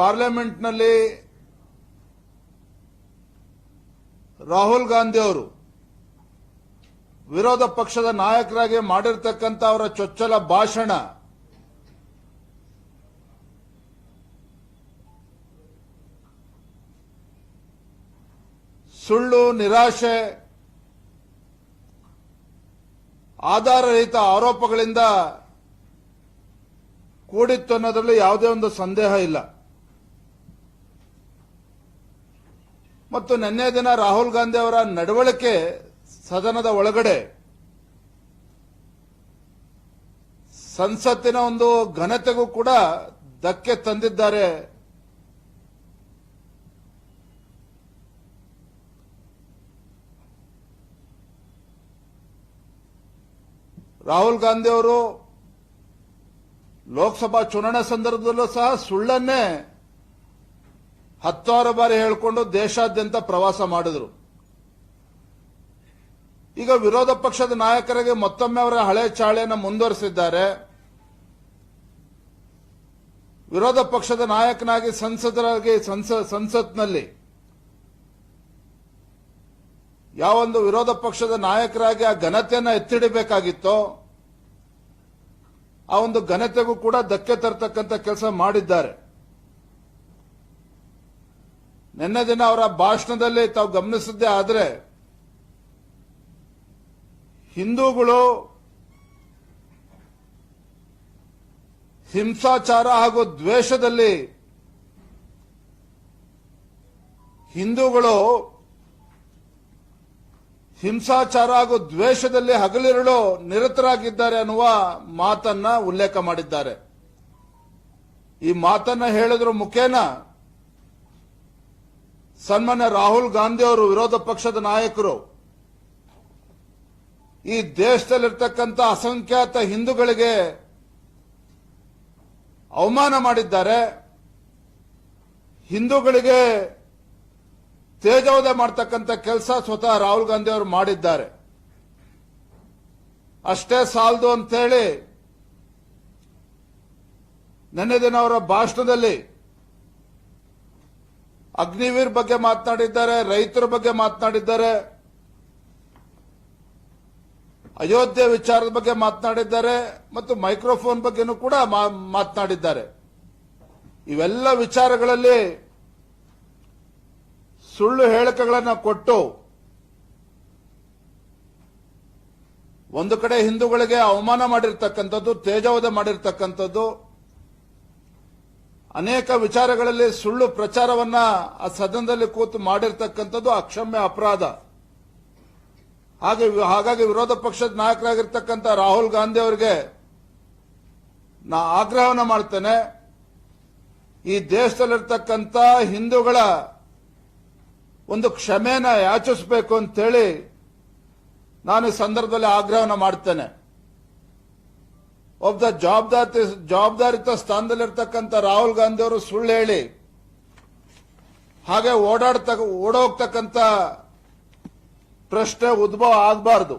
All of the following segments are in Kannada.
ಪಾರ್ಲಿಮೆಂಟ್ನಲ್ಲಿ ರಾಹುಲ್ ಗಾಂಧಿ ಅವರು ವಿರೋಧ ಪಕ್ಷದ ನಾಯಕರಾಗಿ ಮಾಡಿರ್ತಕ್ಕಂಥ ಅವರ ಚೊಚ್ಚಲ ಭಾಷಣ ಸುಳ್ಳು, ನಿರಾಶೆ, ಆಧಾರರಹಿತ ಆರೋಪಗಳಿಂದ ಕೂಡಿತ್ತು ಅನ್ನೋದರಲ್ಲಿ ಯಾವುದೇ ಒಂದು ಸಂದೇಹ ಇಲ್ಲ. ಮತ್ತು ನಿನ್ನೆ ದಿನ ರಾಹುಲ್ ಗಾಂಧಿ ಅವರ ನಡವಳಿಕೆ ಸದನದ ಒಳಗಡೆ ಸಂಸತ್ತಿನ ಒಂದು ಘನತೆಗೂ ಕೂಡ ಧಕ್ಕೆ ತಂದಿದ್ದಾರೆ. ರಾಹುಲ್ ಗಾಂಧಿ ಅವರು ಲೋಕಸಭಾ ಚುನಾವಣೆ ಸಂದರ್ಭದಲ್ಲೂ ಸಹ ಸುಳ್ಳನ್ನೇ ಹತ್ತಾರು ಬಾರಿ ಹೇಳಿಕೊಂಡು ದೇಶಾದ್ಯಂತ ಪ್ರವಾಸ ಮಾಡಿದ್ರು. ಈಗ ವಿರೋಧ ಪಕ್ಷದ ನಾಯಕರಿಗೆ ಮತ್ತೊಮ್ಮೆ ಅವರ ಹಳೆ ಚಾಳೆಯನ್ನು ಮುಂದುವರೆಸಿದ್ದಾರೆ. ವಿರೋಧ ಪಕ್ಷದ ನಾಯಕನಾಗಿ ಸಂಸದರಾಗಿ ಸಂಸ- ಸಂಸತ್ನಲ್ಲಿ ಯಾವೊಂದು ವಿರೋಧ ಪಕ್ಷದ ನಾಯಕರಾಗಿ ಆ ಘನತೆಯನ್ನ ಎತ್ತಿಡಬೇಕಾಗಿತ್ತೋ, ಆ ಒಂದು ಘನತೆಗೂ ಕೂಡ ಧಕ್ಕೆ ತರತಕ್ಕಂಥ ಕೆಲಸ ಮಾಡಿದ್ದಾರೆ. ನಿನ್ನೆ ದಿನ ಅವರ ಭಾಷಣದಲ್ಲಿ ತಾವು ಗಮನಿಸಿದ್ದೇ ಆದರೆ ಹಿಂದೂಗಳು ಹಿಂಸಾಚಾರ ಹಾಗೂ ದ್ವೇಷದಲ್ಲಿ ಹಿಂದೂಗಳು ಹಿಂಸಾಚಾರ ಹಾಗೂ ದ್ವೇಷದಲ್ಲಿ ಹಗಲಿರುಳು ನಿರತರಾಗಿದ್ದಾರೆ ಅನ್ನುವ ಮಾತನ್ನ ಉಲ್ಲೇಖ ಮಾಡಿದ್ದಾರೆ. ಈ ಮಾತನ್ನ ಹೇಳಿದ್ರ ಮುಖೇನ ಸನ್ಮಾನ್ಯ ರಾಹುಲ್ ಗಾಂಧಿ ಅವರು ವಿರೋಧ ಪಕ್ಷದ ನಾಯಕರು, ಈ ದೇಶದಲ್ಲಿರ್ತಕ್ಕಂಥ ಅಸಂಖ್ಯಾತ ಹಿಂದೂಗಳಿಗೆ ಅವಮಾನ ಮಾಡಿದ್ದಾರೆ. ಹಿಂದೂಗಳಿಗೆ ತೇಜೋವಧೆ ಮಾಡ್ತಕ್ಕಂಥ ಕೆಲಸ ಸ್ವತಃ ರಾಹುಲ್ ಗಾಂಧಿ ಅವರು ಮಾಡಿದ್ದಾರೆ. ಅಷ್ಟೇ ಸಾಲದು ಅಂತೇಳಿ, ನಿನ್ನೆ ದಿನ ಅವರ ಭಾಷಣದಲ್ಲಿ ಅಗ್ನಿವೀರ್ ಬಗ್ಗೆ ಮಾತನಾಡಿದ್ದಾರೆ, ರೈತರ ಬಗ್ಗೆ ಮಾತನಾಡಿದ್ದಾರೆ, ಅಯೋಧ್ಯೆ ವಿಚಾರದ ಬಗ್ಗೆ ಮಾತನಾಡಿದ್ದಾರೆ, ಮತ್ತು ಮೈಕ್ರೋಫೋನ್ ಬಗ್ಗೆನೂ ಕೂಡ ಮಾತನಾಡಿದ್ದಾರೆ. ಇವೆಲ್ಲ ವಿಚಾರಗಳಲ್ಲಿ ಸುಳ್ಳು ಹೇಳಿಕೆಗಳನ್ನು ಕೊಟ್ಟು ಒಂದು ಕಡೆ ಹಿಂದೂಗಳಿಗೆ ಅವಮಾನ ಮಾಡಿರ್ತಕ್ಕಂಥದ್ದು, ತೇಜೋವಧೆ ಮಾಡಿರ್ತಕ್ಕಂಥದ್ದು ಅನೇಕ ವಿಚಾರಗಳಲ್ಲಿ ಸುಳ್ಳು ಪ್ರಚಾರವನ್ನ ಆ ಸದನದಲ್ಲಿ ಕೂತು ಮಾಡಿರ್ತಕ್ಕಂಥದ್ದು ಅಕ್ಷಮ್ಯ ಅಪರಾಧ. ಹಾಗೆ ಹಾಗಾಗಿ ವಿರೋಧ ಪಕ್ಷದ ನಾಯಕರಾಗಿರ್ತಕ್ಕಂಥ ರಾಹುಲ್ ಗಾಂಧಿ ಅವರಿಗೆ ನಾ ಆಗ್ರಹವನ್ನು ಮಾಡ್ತೇನೆ. ಈ ದೇಶದಲ್ಲಿರ್ತಕ್ಕಂಥ ಹಿಂದೂಗಳ ಒಂದು ಕ್ಷಮೆನ ಯಾಚಿಸಬೇಕು ಅಂತೇಳಿ ನಾನು ಈ ಸಂದರ್ಭದಲ್ಲಿ ಆಗ್ರಹವನ್ನು ಮಾಡ್ತೇನೆ. ಒಬ್ಬ ಜವಾಬ್ದಾರಿ ಜವಾಬ್ದಾರಿತ ಸ್ಥಾನದಲ್ಲಿರ್ತಕ್ಕಂಥ ರಾಹುಲ್ ಗಾಂಧಿ ಅವರು ಸುಳ್ಳು ಹೇಳಿ ಹಾಗೆ ಓಡಾಡ್ತ ಓಡೋಗ್ತಕ್ಕಂಥ ಪ್ರಶ್ನೆ ಉದ್ಭವ ಆಗಬಾರದು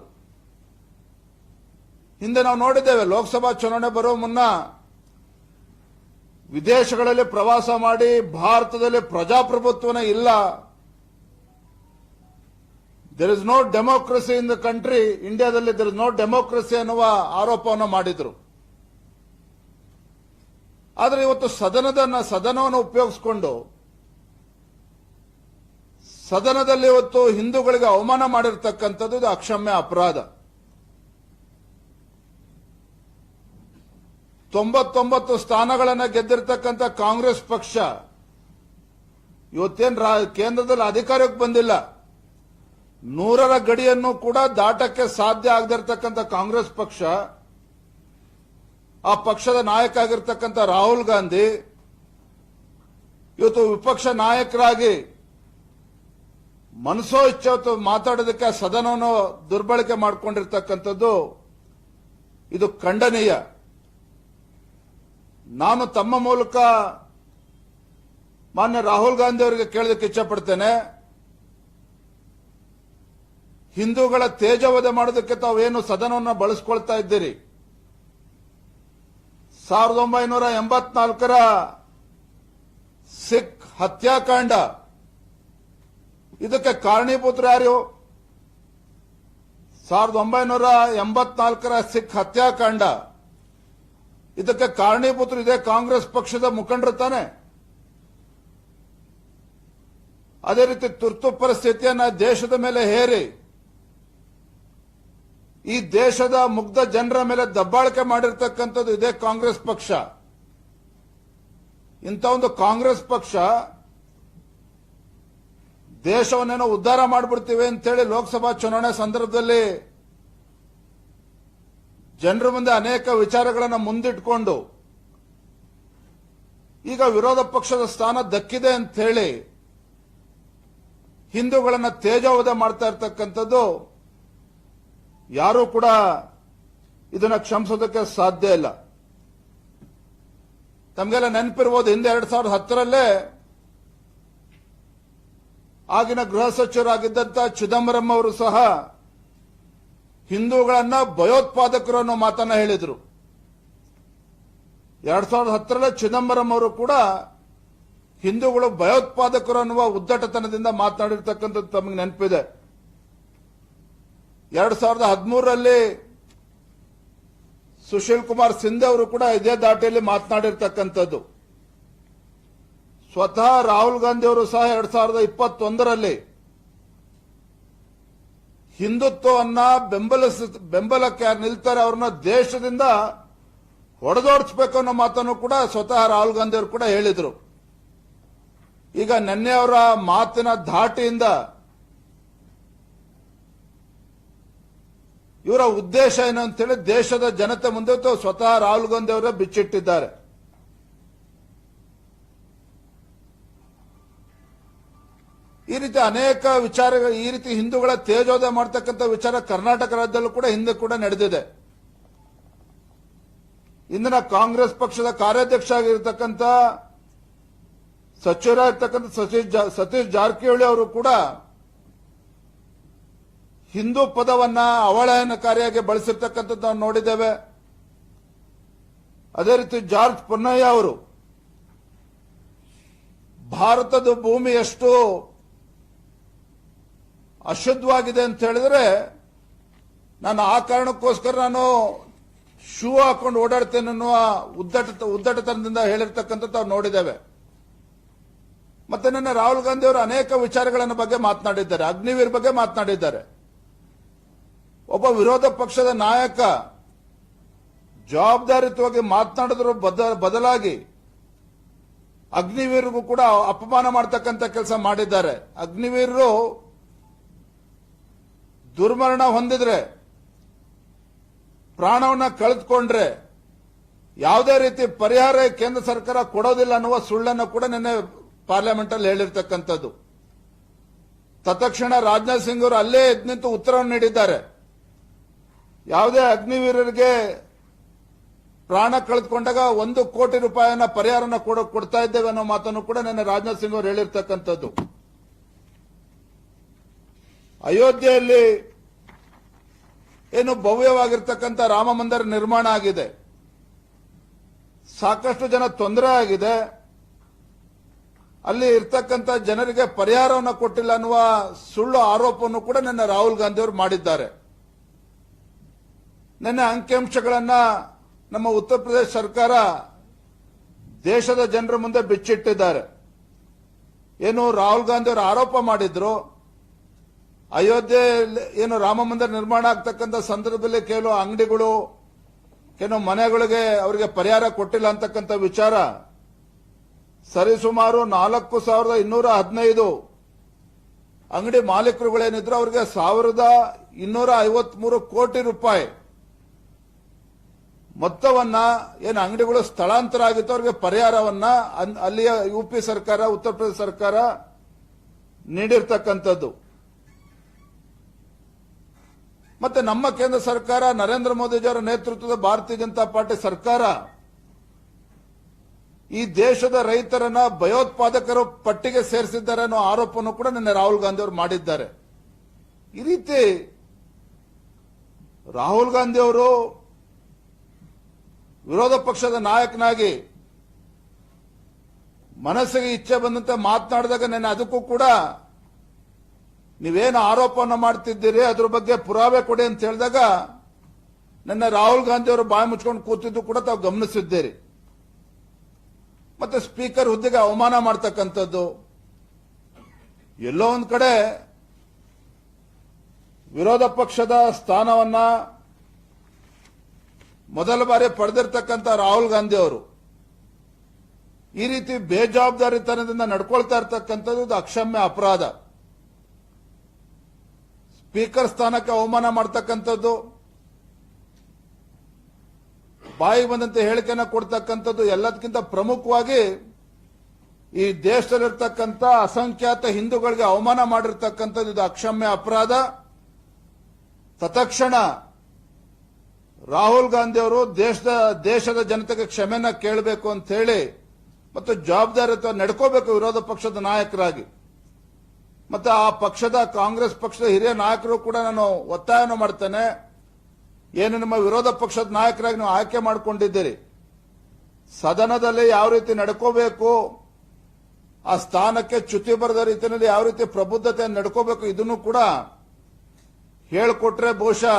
ಹಿಂದೆ ನಾವು ನೋಡಿದ್ದೇವೆ ಲೋಕಸಭಾ ಚುನಾವಣೆ ಬರುವ ಮುನ್ನ ವಿದೇಶಗಳಲ್ಲಿ ಪ್ರವಾಸ ಮಾಡಿ ಭಾರತದಲ್ಲಿ ಪ್ರಜಾಪ್ರಭುತ್ವನೇ ಇಲ್ಲ there is no democracy in the country ಇಂಡಿಯಾದಲ್ಲಿ ದೆರ್ ಇಸ್ ನೋ ಡೆಮೋಕ್ರಸಿ ಅನ್ನುವ ಆರೋಪವನ್ನು ಮಾಡಿದ್ರು ಆದರೆ ಇವತ್ತು ಸದನದನ್ನ, ಸದನವನ್ನು ಉಪಯೋಗಿಸಿಕೊಂಡು, ಸದನದಲ್ಲಿ ಇವತ್ತು ಹಿಂದೂಗಳಿಗೆ ಅವಮಾನ ಮಾಡಿರ್ತಕ್ಕಂಥದ್ದು ಇದು ಅಕ್ಷಮ್ಯ ಅಪರಾಧ. ತೊಂಬತ್ತೊಂಬತ್ತು ಸ್ಥಾನಗಳನ್ನು ಗೆದ್ದಿರ್ತಕ್ಕಂಥ ಕಾಂಗ್ರೆಸ್ ಪಕ್ಷ ಇವತ್ತೇನು ಕೇಂದ್ರದಲ್ಲಿ ಅಧಿಕಾರಕ್ಕೆ ಬಂದಿಲ್ಲ. ನೂರರ ಗಡಿಯನ್ನು ಕೂಡ ದಾಟಕ್ಕೆ ಸಾಧ್ಯ ಆಗದಿರ್ತಕ್ಕಂಥ ಕಾಂಗ್ರೆಸ್ ಪಕ್ಷ ಆ ಪಕ್ಷದ ನಾಯಕ ಆಗಿರ್ತಕ್ಕಂಥ ರಾಹುಲ್ ಗಾಂಧಿ ಇವತ್ತು ವಿಪಕ್ಷ ನಾಯಕರಾಗಿ ಮನಸೋ ಇಚ್ಛೆ ಮಾತಾಡೋದಕ್ಕೆ ಸದನವನ್ನು ದುರ್ಬಳಕೆ ಮಾಡಿಕೊಂಡಿರ್ತಕ್ಕಂಥದ್ದು ಇದು ಖಂಡನೀಯ. ನಾನು ತಮ್ಮ ಮೂಲಕ ಮಾನ್ಯ ರಾಹುಲ್ ಗಾಂಧಿ ಅವರಿಗೆ ಕೇಳೋದಕ್ಕೆ ಇಚ್ಛಪಡ್ತೇನೆ. ಹಿಂದೂಗಳ ತೇಜವಧೆ ಮಾಡೋದಕ್ಕೆ ತಾವೇನು ಸದನವನ್ನು ಬಳಸ್ಕೊಳ್ತಾ ಇದ್ದೀರಿ? ಸಾವಿರದ ಒಂಬೈನೂರ ಎಂಬತ್ನಾಲ್ಕರ ಸಿಖ್ ಹತ್ಯಾಕಾಂಡ. ಇದಕ್ಕೆ ಕಾರಣೀಭೂತರು ಯಾರು? ಸಾವಿರದ ಒಂಬೈನೂರ ಎಂಬತ್ನಾಲ್ಕರ ಸಿಖ್ ಹತ್ಯಾಕಾಂಡ. ಇದಕ್ಕೆ ಕಾರಣೀಭೂತರು ಇದೆ ಕಾಂಗ್ರೆಸ್ ಪಕ್ಷದ ಮುಖಂಡರು ತಾನೆ. ಅದೇ ರೀತಿ ತುರ್ತು ಪರಿಸ್ಥಿತಿಯನ್ನ ದೇಶದ ಮೇಲೆ ಹೇರಿ. ಈ ದೇಶದ ಮುಗ್ಧ ಜನರ ಮೇಲೆ ದಬ್ಬಾಳಿಕೆ ಮಾಡಿರ್ತಕ್ಕಂಥದ್ದು ಇದೇ ಕಾಂಗ್ರೆಸ್ ಪಕ್ಷ. ಇಂಥ ಒಂದು ಕಾಂಗ್ರೆಸ್ ಪಕ್ಷ ದೇಶವನ್ನೇನೋ ಉದ್ಧಾರ ಮಾಡಿಬಿಡ್ತೀವಿ ಅಂತೇಳಿ ಲೋಕಸಭಾ ಚುನಾವಣೆ ಸಂದರ್ಭದಲ್ಲಿ ಜನರ ಮುಂದೆ ಅನೇಕ ವಿಚಾರಗಳನ್ನು ಮುಂದಿಟ್ಕೊಂಡು ಈಗ ವಿರೋಧ ಪಕ್ಷದ ಸ್ಥಾನ ದಕ್ಕಿದೆ ಅಂತ ಹೇಳಿ ಹಿಂದೂಗಳನ್ನು ತೇಜೋವಧ ಮಾಡ್ತಾ ಇರ್ತಕ್ಕಂಥದ್ದು ಯಾರೂ ಕೂಡ ಇದನ್ನ ಕ್ಷಮಿಸೋದಕ್ಕೆ ಸಾಧ್ಯ ಇಲ್ಲ. ತಮಗೆಲ್ಲ ನೆನಪಿರ್ಬೋದು, ಹಿಂದೆ ಎರಡ್ ಸಾವಿರದ ಹತ್ತರಲ್ಲೇ ಆಗಿನ ಗೃಹ ಸಚಿವರಾಗಿದ್ದಂಥ ಚಿದಂಬರಂ ಅವರು ಸಹ ಹಿಂದೂಗಳನ್ನ ಭಯೋತ್ಪಾದಕರು ಅನ್ನೋ ಮಾತನ್ನ ಹೇಳಿದರು. ಎರಡ್ ಸಾವಿರದ ಹತ್ತರಲ್ಲೇ ಚಿದಂಬರಂ ಅವರು ಕೂಡ ಹಿಂದೂಗಳು ಭಯೋತ್ಪಾದಕರು ಅನ್ನುವ ಉದ್ದಟತನದಿಂದ ಮಾತನಾಡಿರ್ತಕ್ಕಂಥದ್ದು ತಮಗೆ ನೆನಪಿದೆ. ಎರಡ್ ಸಾವಿರದ ಹದಿಮೂರರಲ್ಲಿ ಸುಶೀಲ್ ಕುಮಾರ್ ಸಿಂಧೆ ಅವರು ಕೂಡ ಇದೇ ದಾಟಿಯಲ್ಲಿ ಮಾತನಾಡಿರ್ತಕ್ಕಂಥದ್ದು. ಸ್ವತಃ ರಾಹುಲ್ ಗಾಂಧಿ ಅವರು ಸಹ ಎರಡ್ ಸಾವಿರದ ಇಪ್ಪತ್ತೊಂದರಲ್ಲಿ ಹಿಂದುತ್ವವನ್ನ ಬೆಂಬಲಿಸ, ಬೆಂಬಲಕ್ಕೆ ನಿಲ್ತಾರೆ ಅವ್ರನ್ನ ದೇಶದಿಂದ ಹೊಡೆದೋಡಿಸ್ಬೇಕು ಅನ್ನೋ ಮಾತನ್ನು ಕೂಡ ಸ್ವತಃ ರಾಹುಲ್ ಗಾಂಧಿ ಅವರು ಕೂಡ ಹೇಳಿದರು. ಈಗ ನಿನ್ನೆ ಅವರ ಮಾತಿನ ಧಾಟಿಯಿಂದ ಇವರ ಉದ್ದೇಶ ಏನು ಅಂತೇಳಿ ದೇಶದ ಜನತೆ ಮುಂದೆ ಸ್ವತಃ ರಾಹುಲ್ ಗಾಂಧಿ ಅವರೇ ಬಿಚ್ಚಿಟ್ಟಿದ್ದಾರೆ. ಈ ರೀತಿ ಅನೇಕ ವಿಚಾರಗಳು, ಈ ರೀತಿ ಹಿಂದೂಗಳ ತೇಜೋದಯ ಮಾಡ್ತಕ್ಕಂಥ ವಿಚಾರ ಕರ್ನಾಟಕ ರಾಜ್ಯದಲ್ಲೂ ಕೂಡ ಹಿಂದೆ ಕೂಡ ನಡೆದಿದೆ. ಇಂದಿನ ಕಾಂಗ್ರೆಸ್ ಪಕ್ಷದ ಕಾರ್ಯಾಧ್ಯಕ್ಷ ಆಗಿರತಕ್ಕಂಥ ಸಚಿವರಾಗಿರ್ತಕ್ಕಂಥ ಸತೀಶ್ ಜಾರಕಿಹೊಳಿ ಅವರು ಕೂಡ ಹಿಂದೂ ಪದವನ್ನ ಅವಳಯನಕಾರಿಯಾಗಿ ಬಳಸಿರ್ತಕ್ಕಂಥದ್ದು ನಾವು ನೋಡಿದ್ದೇವೆ. ಅದೇ ರೀತಿ ಜಾರ್ಜ್ ಪೊನ್ನಯ್ಯ ಅವರು, ಭಾರತದ ಭೂಮಿ ಎಷ್ಟು ಅಶುದ್ಧವಾಗಿದೆ ಅಂತ ಹೇಳಿದ್ರೆ, ನಾನು ಆ ಕಾರಣಕ್ಕೋಸ್ಕರ ನಾನು ಶೂ ಹಾಕೊಂಡು ಓಡಾಡ್ತೇನೆ ಅನ್ನುವ ಉದ್ದಟ, ಉದ್ದಟತನದಿಂದ ಹೇಳಿರ್ತಕ್ಕಂಥದ್ದು ನಾವು ನೋಡಿದ್ದೇವೆ. ಮತ್ತೆ ನನ್ನ ರಾಹುಲ್ ಗಾಂಧಿ ಅವರು ಅನೇಕ ವಿಚಾರಗಳ ಬಗ್ಗೆ ಮಾತನಾಡಿದ್ದಾರೆ, ಅಗ್ನಿವೀರ್ ಬಗ್ಗೆ ಮಾತನಾಡಿದ್ದಾರೆ. ಒಬ್ಬ ವಿರೋಧ ಪಕ್ಷದ ನಾಯಕ ಜವಾಬ್ದಾರಿತವಾಗಿ ಮಾತನಾಡಿದ್ರು, ಬದ- ಬದಲಾಗಿ ಅಗ್ನಿವೀರ್ಗೂ ಕೂಡ ಅಪಮಾನ ಮಾಡ್ತಕ್ಕಂಥ ಕೆಲಸ ಮಾಡಿದ್ದಾರೆ. ಅಗ್ನಿವೀರರು ದುರ್ಮರಣ ಹೊಂದಿದ್ರೆ, ಪ್ರಾಣವನ್ನ ಕಳೆದುಕೊಂಡ್ರೆ ಯಾವುದೇ ರೀತಿ ಪರಿಹಾರ ಕೇಂದ್ರ ಸರ್ಕಾರ ಕೊಡೋದಿಲ್ಲ ಅನ್ನುವ ಸುಳ್ಳನ್ನು ಕೂಡ ನಿನ್ನೆ ಪಾರ್ಲಿಮೆಂಟ್ ಅಲ್ಲಿ ಹೇಳಿರ್ತಕ್ಕಂಥದ್ದು. ತತ್ಕ್ಷಣ ರಾಜನಾಥ್ ಸಿಂಗ್ ಅವರು ಅಲ್ಲೇ ನಿಂತು ಉತ್ತರವನ್ನು ನೀಡಿದ್ದಾರೆ. ಯಾವುದೇ ಅಗ್ನಿವೀರರಿಗೆ ಪ್ರಾಣ ಕಳೆದುಕೊಂಡಾಗ ಒಂದು ಕೋಟಿ ರೂಪಾಯಿನ ಪರಿಹಾರನ ಕೊಡ ಕೊಡ್ತಾ ಇದ್ದೇವೆ ಅನ್ನೋ ಮಾತನ್ನು ಕೂಡ ನಿನ್ನೆ ರಾಜನಾಥ್ ಸಿಂಗ್ ಅವರು ಹೇಳಿರ್ತಕ್ಕಂಥದ್ದು. ಅಯೋಧ್ಯೆಯಲ್ಲಿ ಏನು ಭವ್ಯವಾಗಿರ್ತಕ್ಕಂಥ ರಾಮ ಮಂದಿರ ನಿರ್ಮಾಣ ಆಗಿದೆ. ಸಾಕಷ್ಟು ಜನ ತೊಂದರೆ ಆಗಿದೆ. ಅಲ್ಲಿ ಇರ್ತಕ್ಕಂಥ ಜನರಿಗೆ ಪರಿಹಾರವನ್ನು ಕೊಟ್ಟಿಲ್ಲ ಅನ್ನುವ ಸುಳ್ಳು ಆರೋಪವನ್ನು ಕೂಡ ನಿನ್ನೆ ರಾಹುಲ್ ಗಾಂಧಿ ಅವರು ಮಾಡಿದ್ದಾರೆ. ನಿನ್ನೆ ಅಂಕಿಅಂಶಗಳನ್ನ ನಮ್ಮ ಉತ್ತರ ಪ್ರದೇಶ ಸರ್ಕಾರ ದೇಶದ ಜನರ ಮುಂದೆ ಬಿಚ್ಚಿಟ್ಟಿದ್ದಾರೆ. ಏನು ರಾಹುಲ್ ಗಾಂಧಿ ಅವರು ಆರೋಪ ಮಾಡಿದ್ರು. ಅಯೋಧ್ಯೆ ಏನು ರಾಮ ಮಂದಿರ ನಿರ್ಮಾಣ ಆಗ್ತಕ್ಕಂಥ ಸಂದರ್ಭದಲ್ಲಿ ಕೆಲವು ಅಂಗಡಿಗಳು, ಕೆಲವು ಮನೆಗಳಿಗೆ ಅವರಿಗೆ ಪರಿಹಾರ ಕೊಟ್ಟಿಲ್ಲ ಅಂತಕ್ಕಂಥ ವಿಚಾರ ಸರಿಸುಮಾರು ನಾಲ್ಕು ಸಾವಿರದ ಇನ್ನೂರ ಹದಿನೈದು ಅಂಗಡಿ ಮಾಲೀಕರುಗಳೇನಿದ್ರು, ಅವರಿಗೆ ಸಾವಿರದ ಇನ್ನೂರ ಐವತ್ಮೂರು ಕೋಟಿ ರೂಪಾಯಿ ಮೊತ್ತವನ್ನ ಏನು ಅಂಗಡಿಗಳು ಸ್ಥಳಾಂತರ ಆಗಿತ್ತು, ಅವರಿಗೆ ಪರಿಹಾರವನ್ನ ಅಲ್ಲಿಯ ಅಲ್ಲಿಯ ಯುಪಿ ಸರ್ಕಾರ, ಉತ್ತರ ಪ್ರದೇಶ ಸರ್ಕಾರ ನೀಡಿರ್ತಕ್ಕಂಥದ್ದು. ಮತ್ತೆ ನಮ್ಮ ಕೇಂದ್ರ ಸರ್ಕಾರ, ನರೇಂದ್ರ ಮೋದಿಜಿಯವರ ನೇತೃತ್ವದ ಭಾರತೀಯ ಜನತಾ ಪಾರ್ಟಿ ಸರ್ಕಾರ, ಈ ದೇಶದ ರೈತರನ್ನ ಭಯೋತ್ಪಾದಕರು ಪಟ್ಟಿಗೆ ಸೇರಿಸಿದ್ದಾರೆ ಅನ್ನೋ ಆರೋಪವನ್ನು ಕೂಡ ನಿನ್ನೆ ರಾಹುಲ್ ಗಾಂಧಿ ಅವರು ಮಾಡಿದ್ದಾರೆ. ಈ ರೀತಿ ರಾಹುಲ್ ಗಾಂಧಿ ಅವರು ವಿರೋಧ ಪಕ್ಷದ ನಾಯಕನಾಗಿ ಮನಸ್ಸಿಗೆ ಇಚ್ಛೆ ಬಂದಂತೆ ಮಾತನಾಡಿದಾಗ ನಾನು ಅದಕ್ಕೂ ಕೂಡ ನೀವೇನು ಆರೋಪವನ್ನು ಮಾಡ್ತಿದ್ದೀರಿ, ಅದ್ರ ಬಗ್ಗೆ ಪುರಾವೆ ಕೊಡಿ ಅಂತ ಹೇಳಿದಾಗ ನನ್ನ ರಾಹುಲ್ ಗಾಂಧಿ ಅವರು ಬಾಯಿ ಮುಚ್ಕೊಂಡು ಕೂತಿದ್ದು ಕೂಡ ತಾವು ಗಮನಿಸಿದ್ದೀರಿ. ಮತ್ತೆ ಸ್ಪೀಕರ್ ಹುದ್ದೆಗೆ ಅವಮಾನ ಮಾಡ್ತಕ್ಕಂಥದ್ದು. ಎಲ್ಲೋ ಒಂದು ಕಡೆ ವಿರೋಧ ಪಕ್ಷದ ಸ್ಥಾನವನ್ನ ಮೊದಲ ಬಾರಿ ಪಡೆದಿರ್ತಕ್ಕಂಥ ರಾಹುಲ್ ಗಾಂಧಿ ಅವರು ಈ ರೀತಿ ಬೇಜವಾಬ್ದಾರಿತನದಿಂದ ನಡ್ಕೊಳ್ತಾ ಇರ್ತಕ್ಕಂಥದ್ದು ಅಕ್ಷಮ್ಯ ಅಪರಾಧ. ಸ್ಪೀಕರ್ ಸ್ಥಾನಕ್ಕೆ ಅವಮಾನ ಮಾಡ್ತಕ್ಕಂಥದ್ದು ಬಾಯಿ ಬಂದಂತೆ ಹೇಳಿಕೆಯನ್ನು ಕೊಡ್ತಕ್ಕಂಥದ್ದು ಎಲ್ಲದಕ್ಕಿಂತ ಪ್ರಮುಖವಾಗಿ ಈ ದೇಶದಲ್ಲಿರ್ತಕ್ಕಂಥ ಅಸಂಖ್ಯಾತ ಹಿಂದೂಗಳಿಗೆ ಅವಮಾನ ಮಾಡಿರ್ತಕ್ಕಂಥದ್ದು ಇದು ಅಕ್ಷಮ್ಯ ಅಪರಾಧ. ತತ್ಕ್ಷಣ ರಾಹುಲ್ ಗಾಂಧಿ ಅವರು ದೇಶದ ದೇಶದ ಜನತೆಗೆ ಕ್ಷಮೆನ ಕೇಳಬೇಕು ಅಂತ ಹೇಳಿ ಮತ್ತು ಜವಾಬ್ದಾರಿಯುತ ನಡ್ಕೋಬೇಕು ವಿರೋಧ ಪಕ್ಷದ ನಾಯಕರಾಗಿ. ಮತ್ತು ಆ ಪಕ್ಷದ ಕಾಂಗ್ರೆಸ್ ಪಕ್ಷದ ಹಿರಿಯ ನಾಯಕರು ಕೂಡ ನಾನು ಒತ್ತಾಯನ ಮಾಡ್ತೇನೆ. ಏನು ನಿಮ್ಮ ವಿರೋಧ ಪಕ್ಷದ ನಾಯಕರಾಗಿ ನೀವು ಆಯ್ಕೆ ಮಾಡಿಕೊಂಡಿದ್ದೀರಿ? ಸದನದಲ್ಲಿ ಯಾವ ರೀತಿ ನಡ್ಕೋಬೇಕು? ಆ ಸ್ಥಾನಕ್ಕೆ ಚ್ಯುತಿ ಬರದ ರೀತಿಯಲ್ಲಿ ಯಾವ ರೀತಿ ಪ್ರಬುದ್ಧತೆ ನಡ್ಕೋಬೇಕು ಇದನ್ನು ಕೂಡ ಹೇಳಿಕೊಟ್ರೆ ಬಹುಶಃ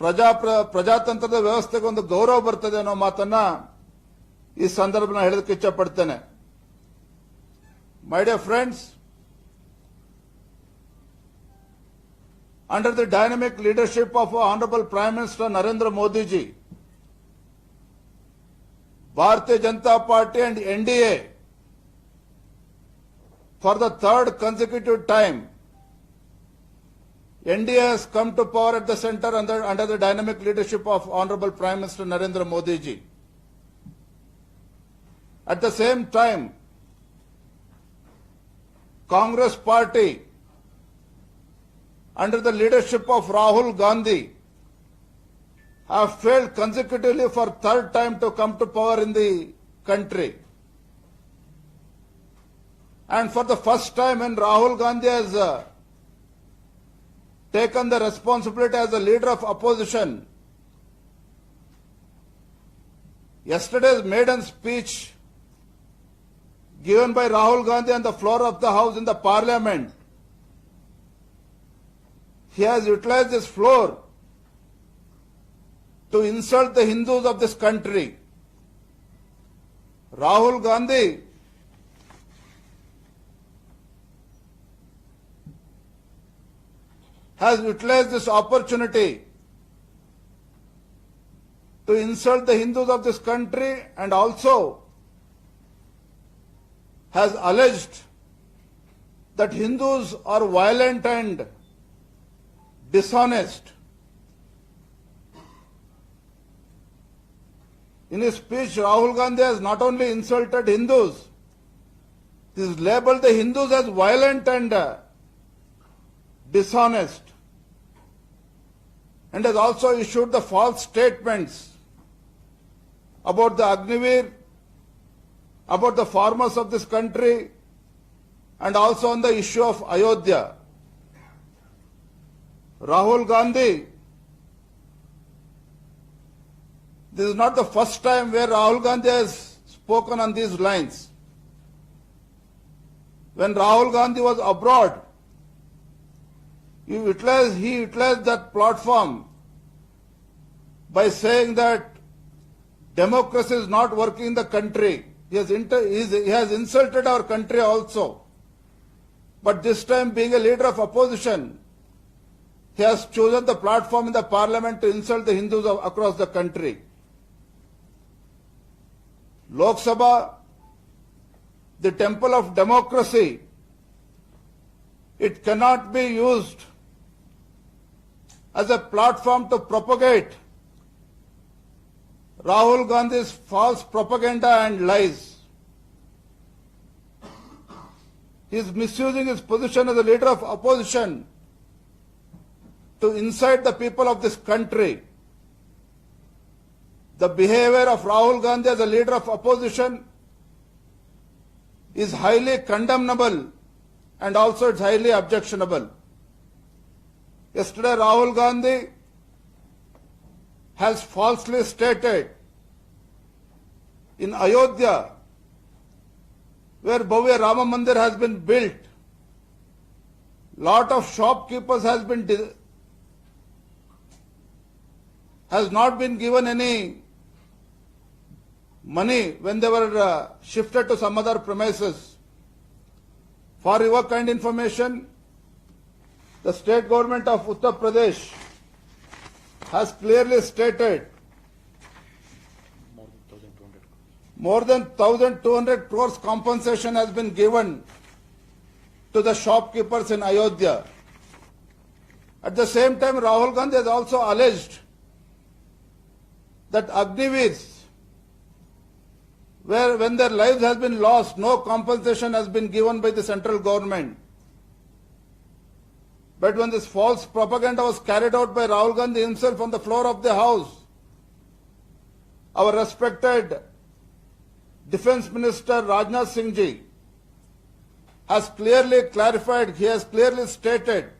ಪ್ರಜಾ ಪ್ರಜಾತಂತ್ರದ ವ್ಯವಸ್ಥೆಗೆ ಒಂದು ಗೌರವ ಬರ್ತದೆ ಅನ್ನೋ ಮಾತನ್ನ ಈ ಸಂದರ್ಭ ಹೇಳೋದಕ್ಕೆ ಇಚ್ಛಪಡ್ತೇನೆ my dear friends under the dynamic leadership of honourable prime minister Narendra Modi ji Bharatiya Janata Party and NDA for the third consecutive time NDA has come to power at the center under, under the dynamic leadership of Honorable Prime Minister Narendra Modi ji. At the same time, Congress party under the leadership of Rahul Gandhi have failed consecutively for third time to come to power in the country. And for the first time when Rahul Gandhi has uh, taken the responsibility as a leader of opposition, yesterday's maiden speech given by Rahul Gandhi on the floor of the House in the Parliament he has utilized this floor to insult the Hindus of this country. Rahul Gandhi has utilized this opportunity to insult the Hindus of this country and also has alleged that Hindus are violent and dishonest. In his speech, Rahul Gandhi has not only insulted Hindus, he has labeled the Hindus as violent and uh, dishonest, and has also issued the false statements about the Agniveer, about the farmers of this country, and also on the issue of Ayodhya. Rahul Gandhi, this is not the first time where Rahul Gandhi has spoken on these lines. When Rahul Gandhi was abroad, he utilized, that platform by saying that democracy is not working in the country. He has, inter, he has insulted our country also. But this time, being a leader of opposition, he has chosen the platform in the parliament to insult the Hindus of, across the country. Lok Sabha, the temple of democracy, it cannot be used as a platform to propagate Rahul Gandhi's false propaganda and lies. He is misusing his position as a leader of opposition to incite the people of this country. The behavior of Rahul Gandhi as a leader of opposition is highly condemnable and also it's highly objectionable. Yesterday Rahul Gandhi has falsely stated in Ayodhya where Bhavya Rama Mandir has been built. Lot of shopkeepers has been has not been given any money when they were uh, shifted to some other premises. For your kind information, the state government of Uttar Pradesh has clearly stated more than 1200 crores compensation has been given to the shopkeepers in Ayodhya. At the same time, Rahul Gandhi has also alleged that Agniveers, where when their lives has been lost, no compensation has been given by the central government. But when this false propaganda was carried out by Rahul Gandhi himself on the floor of the house, our respected Defense Minister Rajnath Singh ji has clearly clarified, he has clearly stated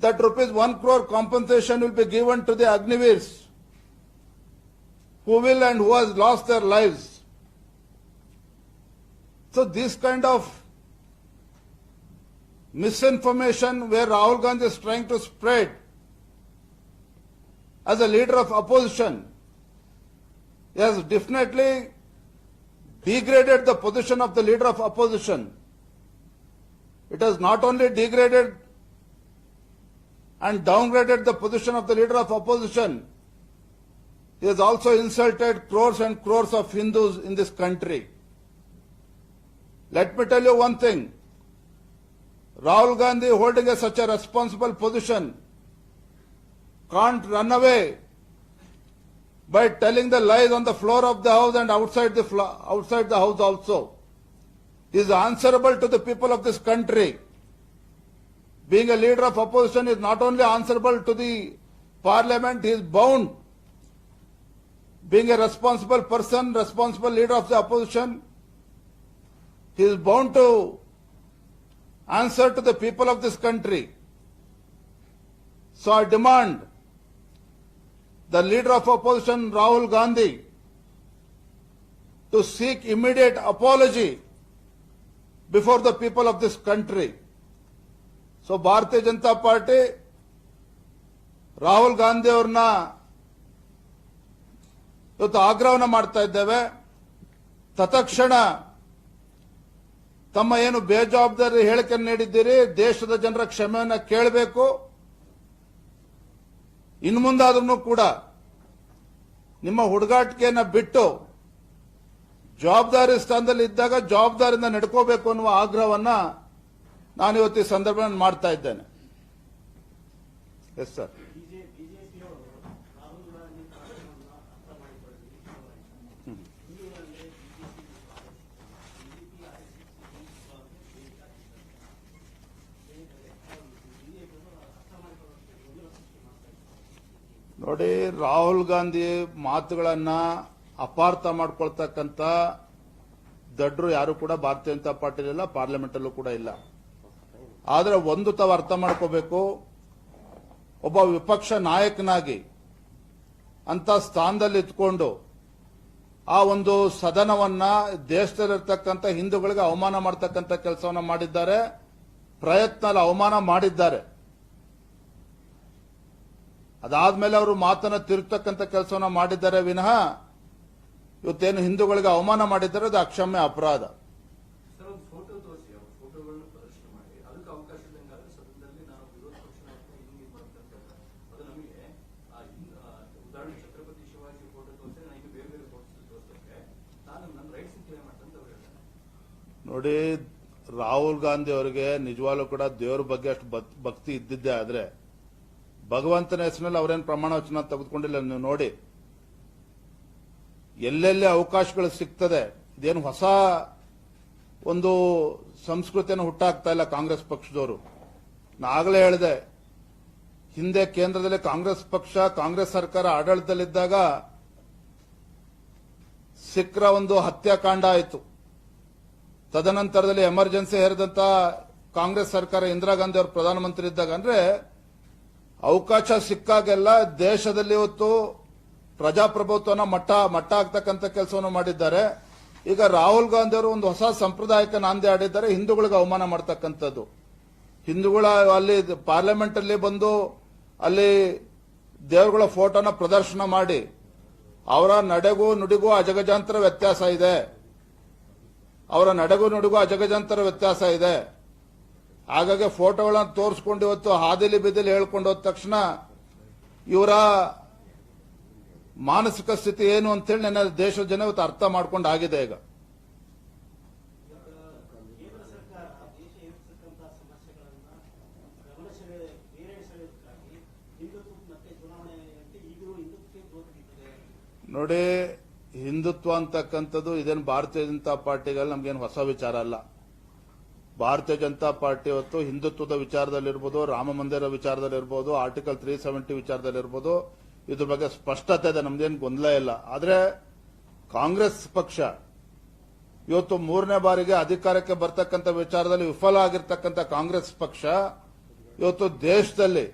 that rupees 1 crore compensation will be given to the Agniveers who will and who has lost their lives. So this kind of misinformation where Rahul Gandhi is trying to spread as a leader of opposition has definitely degraded the position of the leader of opposition. It has not only degraded and downgraded the position of the leader of opposition, he has also insulted crores and crores of Hindus in this country. Let me tell you one thing. Rahul Gandhi holding a, such a responsible position can't run away by telling the lies on the floor of the house and outside the outside the house also. He is answerable to the people of this country. Being a leader of opposition is not only answerable to the parliament, he is bound. Being a responsible person, responsible leader of the opposition, he is bound to answer to the people of this country. So I demand the leader of opposition Rahul Gandhi to seek immediate apology before the people of this country. So Bharatiya Janata Party Rahul Gandhi ಅವ್ರನ್ನ ಇವತ್ತು agravana ಮಾಡ್ತಾ ಇದ್ದೇವೆ ತತ್ಕ್ಷಣ ತಮ್ಮ ಏನು ಬೇಜವಾಬ್ದಾರಿ ಹೇಳಿಕೆ ನೀಡಿದ್ದೀರಿ, ದೇಶದ ಜನರ ಕ್ಷಮೆಯನ್ನು ಕೇಳಬೇಕು. ಇನ್ನು ಮುಂದಾದ್ರೂ ಕೂಡ ನಿಮ್ಮ ಹುಡುಗಾಟಿಕೆಯನ್ನು ಬಿಟ್ಟು ಜವಾಬ್ದಾರಿ ಸ್ಥಾನದಲ್ಲಿ ಇದ್ದಾಗ ಜವಾಬ್ದಾರಿಯಿಂದ ನಡ್ಕೋಬೇಕು ಅನ್ನುವ ಆಗ್ರಹವನ್ನ ನಾನು ಇವತ್ತು ಈ ಸಂದರ್ಭದಲ್ಲಿ ಮಾಡ್ತಾ ಇದ್ದೇನೆ. ಎಸ್ ಸರ್ ಬಿಜೆಪಿಯವರು ರಾಹುಲ್ ಗಾಂಧಿ ಪ್ರಕರಣವನ್ನು ಅರ್ಥ ಮಾಡಿಕೊಳ್ಳಲು ಹಿಂದೂಗಳಂದ್ರೆ ಬಿಜೆಪಿ ಬಿಜೆಪಿಯವರು ಅರ್ಥ ಮಾಡಿಕೊಳ್ಳೋದಕ್ಕೆ ಗೊಂದಲ ಸೃಷ್ಟಿ ಮಾಡ್ತಾ ಇದ್ದಾರೆ ನೋಡಿ, ರಾಹುಲ್ ಗಾಂಧಿ ಮಾತುಗಳನ್ನ ಅಪಾರ್ಥ ಮಾಡ್ಕೊಳ್ತಕ್ಕಂತ ದಡ್ರು ಯಾರು ಕೂಡ ಭಾರತೀಯ ಜನತಾ ಪಾರ್ಟಿಲಿಲ್ಲ ಪಾರ್ಲಿಮೆಂಟ್ ಅಲ್ಲೂ ಕೂಡ ಇಲ್ಲ. ಆದರೆ ಒಂದು ತಾವು ಅರ್ಥ ಮಾಡ್ಕೋಬೇಕು, ಒಬ್ಬ ವಿಪಕ್ಷ ನಾಯಕನಾಗಿ ಅಂತ ಸ್ಥಾನದಲ್ಲಿ ಇದ್ಕೊಂಡು ಆ ಒಂದು ಸದನವನ್ನ ದೇಶದಲ್ಲಿರ್ತಕ್ಕಂಥ ಹಿಂದೂಗಳಿಗೆ ಅವಮಾನ ಮಾಡ್ತಕ್ಕಂಥ ಕೆಲಸವನ್ನ ಮಾಡಿದ್ದಾರೆ, ಪ್ರಯತ್ನ, ಅವಮಾನ ಮಾಡಿದ್ದಾರೆ. ಅದಾದ್ಮೇಲೆ ಅವರು ಮಾತನ್ನ ತಿರುಗ್ತಕ್ಕಂಥ ಕೆಲಸವನ್ನ ಮಾಡಿದ್ದಾರೆ ವಿನಃ ಇವತ್ತೇನು ಹಿಂದೂಗಳಿಗೆ ಅವಮಾನ ಮಾಡಿದ್ದಾರೆ ಅದು ಅಕ್ಷಮ್ಯ ಅಪರಾಧ. ನೋಡಿ ರಾಹುಲ್ ಗಾಂಧಿ ಅವರಿಗೆ ನಿಜವಾಗ್ಲೂ ಕೂಡ ದೇವರ ಬಗ್ಗೆ ಅಷ್ಟು ಭಕ್- ಭಕ್ತಿ ಇದ್ದಿದ್ದೆ ಆದ್ರೆ ಭಗವಂತನ ಹೆಸರಿನಲ್ಲಿ ಅವರೇನು ಪ್ರಮಾಣ ವಚನ ತೆಗೆದುಕೊಂಡಿಲ್ಲ, ನೀವು ನೋಡಿ. ಎಲ್ಲೆಲ್ಲಿ ಅವಕಾಶಗಳು ಸಿಗ್ತದೆ, ಇದೇನು ಹೊಸ ಒಂದು ಸಂಸ್ಕೃತಿಯನ್ನು ಹುಟ್ಟಾಕ್ತಾ ಇಲ್ಲ ಕಾಂಗ್ರೆಸ್ ಪಕ್ಷದವರು. ನಾಗಲೇ ಹೇಳಿದೆ, ಹಿಂದೆ ಕೇಂದ್ರದಲ್ಲಿ ಕಾಂಗ್ರೆಸ್ ಪಕ್ಷ, ಕಾಂಗ್ರೆಸ್ ಸರ್ಕಾರ ಆಡಳಿತದಲ್ಲಿದ್ದಾಗ ಸಿಖ್ರ ಒಂದು ಹತ್ಯಾಕಾಂಡ ಆಯಿತು. ತದನಂತರದಲ್ಲಿ ಎಮರ್ಜೆನ್ಸಿ ಹೇರಿದಂತ ಕಾಂಗ್ರೆಸ್ ಸರ್ಕಾರ ಇಂದಿರಾ ಗಾಂಧಿ ಅವರು ಪ್ರಧಾನಮಂತ್ರಿ ಇದ್ದಾಗ ಅಂದ್ರೆ ಅವಕಾಶ ಸಿಕ್ಕಾಗೆಲ್ಲ ದೇಶದಲ್ಲಿ ಇವತ್ತು ಪ್ರಜಾಪ್ರಭುತ್ವನ ಮಟ್ಟ ಮಟ್ಟ ಆಗ್ತಕ್ಕಂಥ ಕೆಲಸವನ್ನು ಮಾಡಿದ್ದಾರೆ. ಈಗ ರಾಹುಲ್ ಗಾಂಧಿ ಅವರು ಒಂದು ಹೊಸ ಸಂಪ್ರದಾಯಕ್ಕೆ ನಾಂದಿ ಆಡಿದ್ದಾರೆ. ಹಿಂದೂಗಳಿಗೆ ಅವಮಾನ ಮಾಡ್ತಕ್ಕಂಥದ್ದು. ಹಿಂದೂಗಳ ಅಲ್ಲಿ ಪಾರ್ಲಿಮೆಂಟ್ ಅಲ್ಲಿ ಬಂದು ಅಲ್ಲಿ ದೇವರುಗಳ ಫೋಟೋನ ಪ್ರದರ್ಶನ ಮಾಡಿ, ಅವರ ನಡೆಗೂ ನುಡಿಗೂ ಅಜಗಜಾಂತರ ವ್ಯತ್ಯಾಸ ಇದೆ. ಅವರ ನಡೆಗೂ ನುಡಿಗೂ ಅಜಗಜಾಂತರ ವ್ಯತ್ಯಾಸ ಇದೆ. ಹಾಗಾಗಿ ಫೋಟೋಗಳನ್ನ ತೋರಿಸ್ಕೊಂಡು ಇವತ್ತು ಹಾದಿಲಿ ಬಿದ್ದಿಲಿ ಹೇಳ್ಕೊಂಡು ಹೋದ ತಕ್ಷಣ ಇವರ ಮಾನಸಿಕ ಸ್ಥಿತಿ ಏನು ಅಂತೇಳಿ ನನ್ನ ದೇಶದ ಜನ ಇವತ್ತು ಅರ್ಥ ಮಾಡ್ಕೊಂಡು ಆಗಿದೆ ಈಗ. ನೋಡಿ, ಹಿಂದುತ್ವ ಅಂತಕ್ಕಂಥದ್ದು, ಇದೇನು ಭಾರತೀಯ ಜನತಾ ಪಾರ್ಟಿಗಳು ನಮ್ಗೇನು ಹೊಸ ವಿಚಾರ ಅಲ್ಲ. ಭಾರತೀಯ ಜನತಾ ಪಾರ್ಟಿ ಇವತ್ತು ಹಿಂದುತ್ವದ ವಿಚಾರದಲ್ಲಿರ್ಬೋದು, ರಾಮ ಮಂದಿರ ವಿಚಾರದಲ್ಲಿರ್ಬೋದು, ಆರ್ಟಿಕಲ್ ತ್ರೀ ಸೆವೆಂಟಿ ವಿಚಾರದಲ್ಲಿರ್ಬೋದು, ಇದ್ರ ಬಗ್ಗೆ ಸ್ಪಷ್ಟತೆ ಇದೆ, ನಮ್ದೇನು ಗೊಂದಲ ಇಲ್ಲ. ಆದರೆ ಕಾಂಗ್ರೆಸ್ ಪಕ್ಷ ಇವತ್ತು ಮೂರನೇ ಬಾರಿಗೆ ಅಧಿಕಾರಕ್ಕೆ ಬರ್ತಕ್ಕಂಥ ವಿಚಾರದಲ್ಲಿ ವಿಫಲ ಆಗಿರ್ತಕ್ಕಂಥ ಕಾಂಗ್ರೆಸ್ ಪಕ್ಷ ಇವತ್ತು ದೇಶದಲ್ಲಿ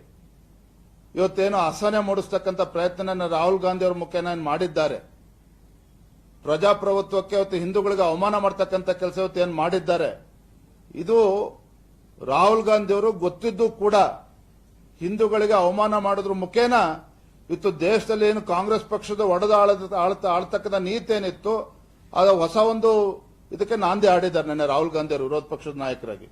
ಇವತ್ತೇನು ಅಸಹನೆ ಮೂಡಿಸ್ತಕ್ಕಂಥ ಪ್ರಯತ್ನ ರಾಹುಲ್ ಗಾಂಧಿ ಅವರ ಮುಖೇನ ಮಾಡಿದ್ದಾರೆ? ಪ್ರಜಾಪ್ರಭುತ್ವಕ್ಕೆ ಇವತ್ತು ಹಿಂದೂಗಳಿಗೆ ಅವಮಾನ ಮಾಡ್ತಕ್ಕಂಥ ಕೆಲಸ ಇವತ್ತು ಏನು ಮಾಡಿದ್ದಾರೆ? ಇದು ರಾಹುಲ್ ಗಾಂಧಿ ಅವರು ಗೊತ್ತಿದ್ದು ಕೂಡ ಹಿಂದೂಗಳಿಗೆ ಅವಮಾನ ಮಾಡೋದ್ರ. ಮುಖೇನ, ಇತ್ತು ದೇಶದಲ್ಲಿ ಏನು ಕಾಂಗ್ರೆಸ್ ಪಕ್ಷದ ಒಡೆದ ಆಳ್ತಕ್ಕಂಥ ನೀತಿ ಏನಿತ್ತು, ಅದ ಹೊಸ ಒಂದು ಇದಕ್ಕೆ ನಾಂದಿ ಆಡಿದ್ದಾರೆ ನಿನ್ನೆ ರಾಹುಲ್ ಗಾಂಧಿ ಅವರು ವಿರೋಧ ಪಕ್ಷದ ನಾಯಕರಾಗಿ.